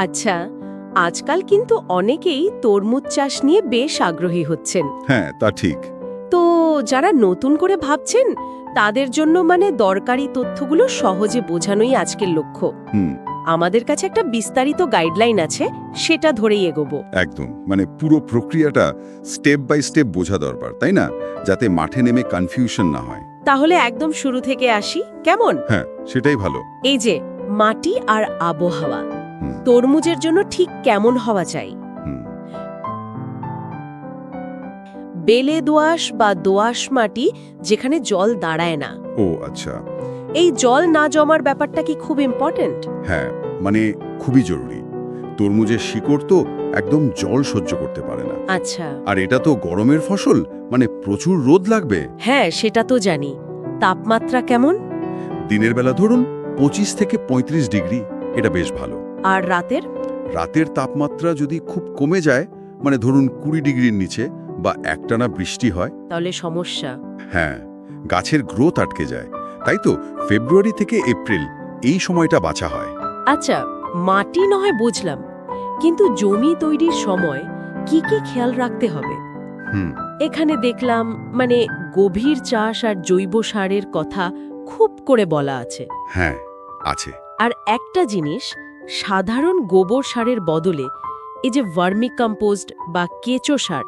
আচ্ছা আজকাল কিন্তু অনেকেই তরমুজ চাষ নিয়ে বেশ আগ্রহী হচ্ছেন। হ্যাঁ তা ঠিক। তো যারা নতুন করে ভাবছেন তাদের জন্য মানে দরকারি তথ্যগুলো সহজে বোঝানোই আজকের লক্ষ্য। হুম। আমাদের কাছে একটা বিস্তারিত গাইডলাইন আছে সেটা ধরেই এগোবো। একদম মানে পুরো প্রক্রিয়াটা স্টেপ বাই স্টেপ বোঝা দরকার তাই না? যাতে মাঠে নেমে কনফিউশন না হয়। তাহলে একদম শুরু থেকে আসি কেমন? হ্যাঁ সেটাই ভালো। এই যে মাটি আর আবহাওয়া। তরমুজের জন্য ঠিক কেমন হওয়া চাই বেলে দোআঁশ বা দোআঁশ মাটি যেখানে জল দাঁড়ায় না। ও আচ্ছা। এই জল না জমার ব্যাপারটা কি খুব ইম্পর্ট্যান্ট হ্যাঁ মানে খুবই জরুরি। তরমুজের শিকড় তো একদম জল সহ্য করতে পারে না। আচ্ছা। আর এটা তো গরমের ফসল মানে প্রচুর রোদ লাগবে। হ্যাঁ সেটা তো জানি। তাপমাত্রা কেমন? দিনের বেলা ধরুন পঁচিশ থেকে ৩৫ ডিগ্রি এটা বেশ ভালো। আর রাতের? রাতের তাপমাত্রা যদি খুব কমে যায় মানে ধরুন কুড়ি ডিগ্রির নিচে বা একটানা বৃষ্টি হয়। তাহলে সমস্যা। হ্যাঁ গাছের গ্রোথ আটকে যায়। তাই তো ফেব্রুয়ারি থেকে এপ্রিল এই সময়টা বাঁচা হয়। আচ্ছা মাটি নয় বুঝলাম কিন্তু জমি তৈরির সময় কি কি খেয়াল রাখতে হবে? হুম। এখানে দেখলাম মানে গভীর চাষ আর জৈব সারের কথা খুব করে বলা আছে। হ্যাঁ আছে। আর একটা জিনিস সাধারণ গোবর সারের বদলে এই যে ভার্মি কম্পোস্ট বা কেঁচো সার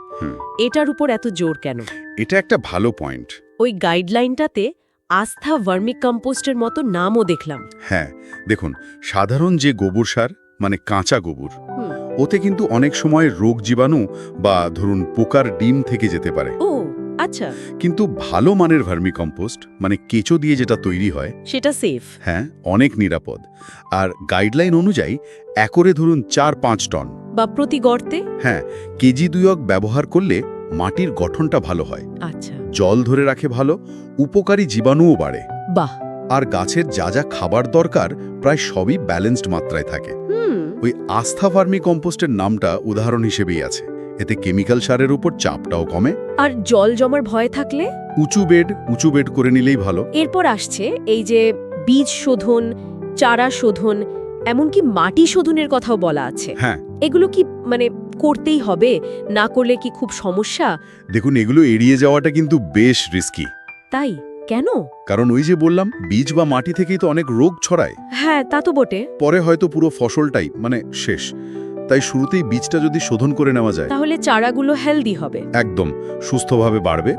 এটার উপর এত জোর কেন? এটা একটা ভালো পয়েন্ট। ওই গাইডলাইনটাতে আস্থা ভার্মি কম্পোস্টের মতো নামও দেখলাম। হ্যাঁ দেখুন সাধারণ যে গোবর সার মানে কাঁচা গোবর ওতে কিন্তু অনেক সময় রোগ জীবাণু বা ধরুন পোকার ডিম থেকে যেতে পারে। ও আচ্ছা। কিন্তু ভালো মানের ভার্মি কম্পোস্ট মানে কেঁচো দিয়ে যেটা তৈরি হয় সেটা সেফ হ্যাঁ অনেক নিরাপদ। আর গাইডলাইন অনুযায়ী একরে ধরুন চার পাঁচ টন। বা প্রতি গর্তে? হ্যাঁ কেজি দুয়ক ব্যবহার করলে মাটির গঠনটা ভালো হয়। আচ্ছা। জল ধরে রাখে ভালো উপকারী জীবাণুও বাড়ে। বাহ। আর গাছের যা যা খাবার দরকার প্রায় সবই ব্যালেন্সড মাত্রায় থাকে। ওই আস্থা ফার্মি কম্পোস্টের নামটা উদাহরণ হিসেবেই আছে। এতে কেমিক্যাল সারের উপর চাপটাও কমে। আর জল জমার ভয় থাকলে? উঁচু বেড উঁচু বেড করে নিলেই ভালো। এরপর আসছে এই যে বীজ শোধন চারা শোধন এমনকি মাটি শোধনের কথাও বলা আছে। হ্যাঁ। এগুলো কি মানে করতেই হবে? না করলে কি খুব সমস্যা? দেখুন এগুলো এড়িয়ে যাওয়াটা কিন্তু বেশ রিস্কি তাই? কেন? কারণ ওই যে বললাম বীজ বা মাটি থেকেই তো অনেক রোগ ছড়ায়। হ্যাঁ তা তো বটে। পরে হয়তো পুরো ফসলটাই মানে শেষ। তাই শুরুতেই বীজটা যদি শোধন করে নেওয়া যায়। তাহলে চারাগুলো হেলদি হবে। একদম সুস্থভাবে বাড়বে।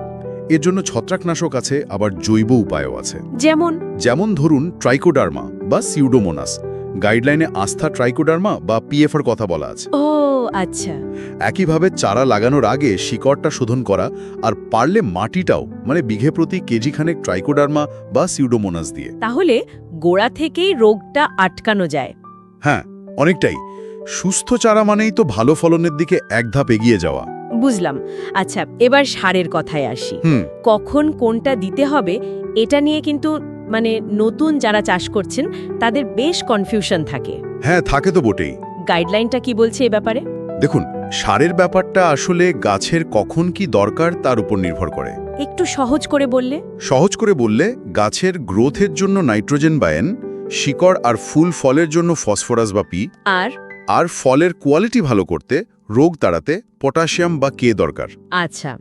এর জন্য ছত্রাকনাশক আছে আবার জৈব উপায়ও আছে। যেমন? যেমন ধরুন ট্রাইকোডার্মা বা সিউডোমোনাস। গাইডলাইনে আস্থা ট্রাইকোডার্মা বা পিএফের কথা বলা আছে। ও আচ্ছা। একইভাবে চারা লাগানোর আগে শিকড়টা শোধন করা আর পারলে মাটিটাও মানে বিঘে প্রতি কেজিখানেক ট্রাইকোডার্মা বা সিউডোমোনাস দিয়ে। তাহলে গোড়া থেকেই রোগটা আটকানো যায়। হ্যাঁ অনেকটাই। সুস্থ চারা মানেই তো ভালো ফলনের দিকে এক ধাপ এগিয়ে যাওয়া। বুঝলাম। আচ্ছা এবার সারের কথায় আসি। কখন কোনটা দিতে হবে এটা নিয়ে কিন্তু মানে নতুন যারা চাষ করছেন তাদের বেশ কনফিউশন থাকে। হ্যাঁ থাকে তো বটেই। গাইডলাইনটা কি বলছে এ ব্যাপারে? দেখুন সারের ব্যাপারটা আসলে গাছের কখন কি দরকার তার উপর নির্ভর করে। একটু সহজ করে বললে? সহজ করে বললে গাছের গ্রোথের জন্য নাইট্রোজেন বা এন শিকড় আর ফুল ফলের জন্য ফসফরাস বা পি আর? আর ফলের কোয়ালিটি ভালো করতে রোগ তাড়াতে পটাশিয়াম বা কে দরকার। আচ্ছা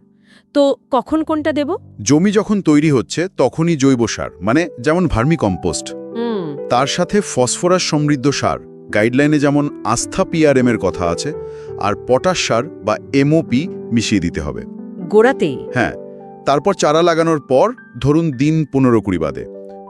তো কখন কোনটা দেব? জমি যখন তৈরি হচ্ছে তখনই জৈব সার মানে যেমন ভার্মি কম্পোস্ট তার সাথে ফসফরাস সমৃদ্ধ সার গাইডলাইনে যেমন আস্থা পিআরএম এর কথা আছে আর পটাশ সার বা এমওপি মিশিয়ে দিতে হবে। গোড়াতেই হ্যাঁ তারপর চারা লাগানোর পর ধরুন দিন পনেরো কুড়ি বাদে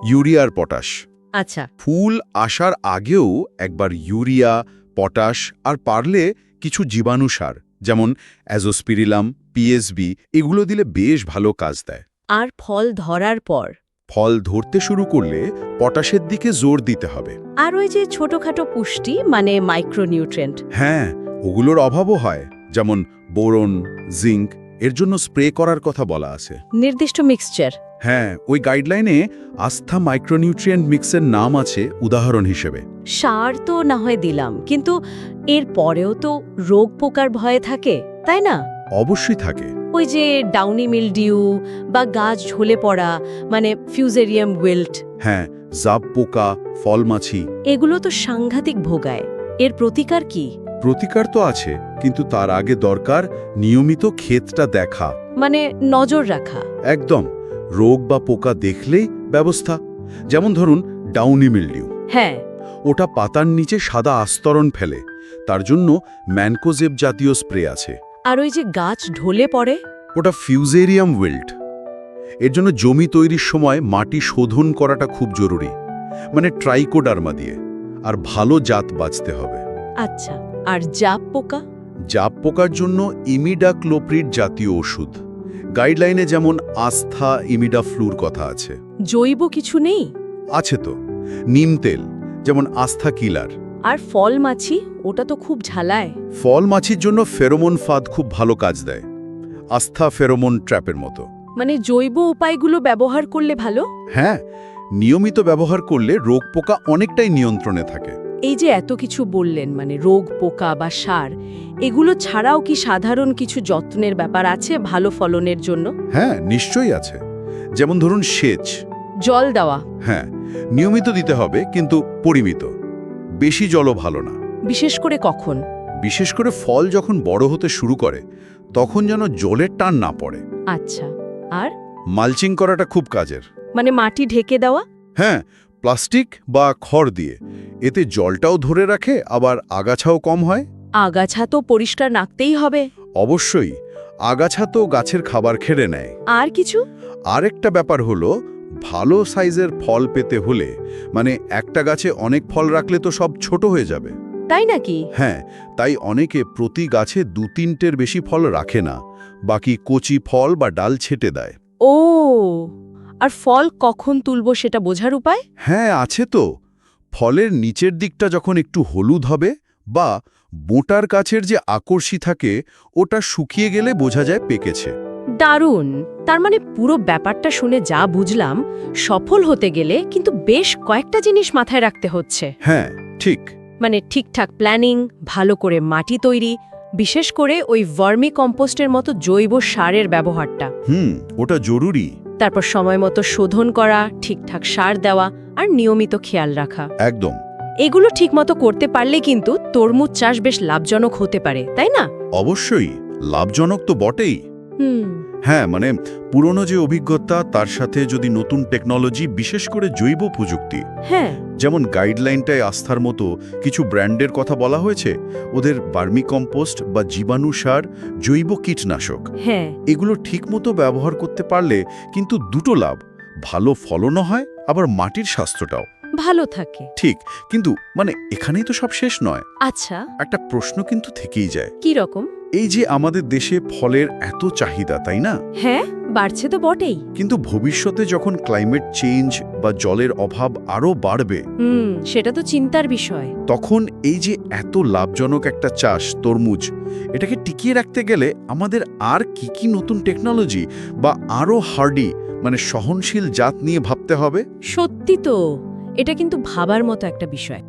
ইউরিয়া আর পটাশ আচ্ছা। ফুল আসার আগেও একবার ইউরিয়া পটাশ আর পারলে কিছু জীবাণু সার যেমন অ্যাজোস্পিরিলাম পিএসবি এগুলো দিলে বেশ ভালো কাজ দেয়। আর ফল ধরার পর? ফল ধরতে শুরু করলে পটাশের দিকে জোর দিতে হবে। আর ওই যে ছোটখাটো পুষ্টি মানে মাইক্রোনিউট্রেন্ট হ্যাঁ ওগুলোর অভাবও হয় যেমন বোরন জিঙ্ক এর জন্য স্প্রে করার কথা বলা আছে। নির্দিষ্ট মিক্সচার? হ্যাঁ ওই গাইডলাইনে আস্থা মাইক্রোনিউট্রিয়েন্ট মিক্সের নাম আছে উদাহরণ হিসেবে। সার তো না হয় দিলাম কিন্তু এর পরেও তো রোগ পোকার ভয়ে থাকে তাই না? অবশ্যই থাকে। ওই যে ডাউনি মিলডিউ বা গাছ ঝলে পড়া মানে ফিউজেরিয়াম উইল্ট হ্যাঁ জাব পোকা ফলমাছি। এগুলো তো সাংঘাতিক ভোগায় এর প্রতিকার কি? প্রতিকার তো আছে কিন্তু তার আগে দরকার নিয়মিত ক্ষেতটা দেখা। মানে নজর রাখা। একদম। রোগ বা পোকা দেখলেই ব্যবস্থা। যেমন ধরুন ডাউনি মিলডিউ। হ্যাঁ। ওটা পাতার নিচে সাদা আস্তরণ ফেলে। তার জন্য ম্যানকোজেব জাতীয় স্প্রে আছে। আর ওই যে গাছ ঢলে পড়ে? ওটা ফিউজেরিয়াম উইল্ট। এর জন্য জমি তৈরির সময় মাটি শোধন করাটা খুব জরুরি। মানে ট্রাইকোডার্মা দিয়ে। আর ভালো জাত বাঁচতে হবে। আচ্ছা আর জাপ পোকা? জাপ পোকার জন্য ইমিডাক্লোপ্রিড জাতীয় ওষুধ। গাইডলাইনে যেমন আস্থা ইমিডাফ্লুর কথা আছে। জৈব কিছু নেই? আছে তো। নিম তেল যেমন আস্থা কিলার। আর ফল মাছি ওটা তো খুব ঝালায়। ফল মাছির জন্য ফেরোমন ফাঁদ খুব ভালো কাজ দেয়। আস্থা ফেরোমন ট্র্যাপের মতো। মানে জৈব উপায়গুলো ব্যবহার করলে ভালো? হ্যাঁ নিয়মিত ব্যবহার করলে রোগ পোকা অনেকটাই নিয়ন্ত্রণে থাকে। এই যে এত কিছু বললেন মানে রোগ পোকা বা সার এগুলো ছাড়াও কি সাধারণ কিছু যত্নের ব্যাপার আছে ভালো ফলনের জন্য? হ্যাঁ নিশ্চয়ই আছে। যেমন ধরুন সেচ। জল দেওয়া। হ্যাঁ নিয়মিত দিতে হবে কিন্তু পরিমিত। বেশি জলও ভালো না। বিশেষ করে কখন? বিশেষ করে ফল যখন বড় হতে শুরু করে তখন যেন জলের টান না পড়ে। আচ্ছা আর? মালচিং করাটা খুব কাজের। মানে মাটি ঢেকে দেওয়া? হ্যাঁ প্লাস্টিক বা খড় দিয়ে। এতে জলটাও ধরে রাখে আবার আগাছাও কম হয়। আগাছা তো পরিষ্কার রাখতেই হবে। অবশ্যই আগাছা তো গাছের খাবার খেড়ে নেয়। আর কিছু? আরেকটা ব্যাপার হলো ভালো সাইজের ফল পেতে হলে মানে একটা গাছে অনেক ফল রাখলে তো সব ছোট হয়ে যাবে। তাই নাকি? হ্যাঁ তাই অনেকে প্রতি গাছে দু তিনটের বেশি ফল রাখে না বাকি কচি ফল বা ডাল ছেটে দেয়। ও আর ফল কখন তুলব সেটা বোঝার উপায়? হ্যাঁ আছে তো। ফলের নিচের দিকটা যখন একটু হলুদ হবে বা বোটার কাছের যে আকর্ষী থাকে ওটা শুকিয়ে গেলে বোঝা যায় পেকেছে। দারুণ! তার মানে পুরো ব্যাপারটা শুনে যা বুঝলাম সফল হতে গেলে কিন্তু বেশ কয়েকটা জিনিস মাথায় রাখতে হচ্ছে। হ্যাঁ ঠিক। মানে ঠিকঠাক প্ল্যানিং ভালো করে মাটি তৈরি বিশেষ করে ওই ভার্মি কম্পোস্টের মতো জৈব সারের ব্যবহারটা। হুম ওটা জরুরি। তারপর সময় মতো শোধন করা ঠিকঠাক সার দেওয়া আর নিয়মিত খেয়াল রাখা। একদম। এগুলো ঠিকমতো করতে পারলে কিন্তু তরমুজ চাষ বেশ লাভজনক হতে পারে তাই না? অবশ্যই। লাভজনক তো বটেই। হুম। হ্যাঁ মানে পুরনো যে অভিজ্ঞতা তার সাথে যদি নতুন টেকনোলজি বিশেষ করে জৈব প্রযুক্তি। হ্যাঁ। যেমন গাইডলাইনটায় আস্থার মতো কিছু ব্র্যান্ডের কথা বলা হয়েছে ওদের বার্মি কম্পোস্ট বা জীবাণু সার জৈব কীটনাশক। হ্যাঁ। এগুলো ঠিকমতো ব্যবহার করতে পারলে কিন্তু দুটো লাভ ভালো ফলনও হয় আবার মাটির স্বাস্থ্যটাও। ভালো থাকে। ঠিক কিন্তু মানে এখানেই তো সব শেষ নয়। আচ্ছা। একটা প্রশ্ন কিন্তু থেকেই যায়। কি রকম? এই যে আমাদের দেশে ফলের এত চাহিদা তাই না? হ্যাঁ বাড়ছে তো বটেই। কিন্তু ভবিষ্যতে যখন ক্লাইমেট চেঞ্জ বা জলের অভাব আরও বাড়বে হুম সেটা তো চিন্তার বিষয়। তখন এই যে এত লাভজনক একটা চাষ তরমুজ এটাকে টিকিয়ে রাখতে গেলে আমাদের আর কি কি নতুন টেকনোলজি বা আরও হার্ডি মানে সহনশীল জাত নিয়ে ভাবতে হবে? সত্যি তো এটা কিন্তু ভাবার মতো একটা বিষয়।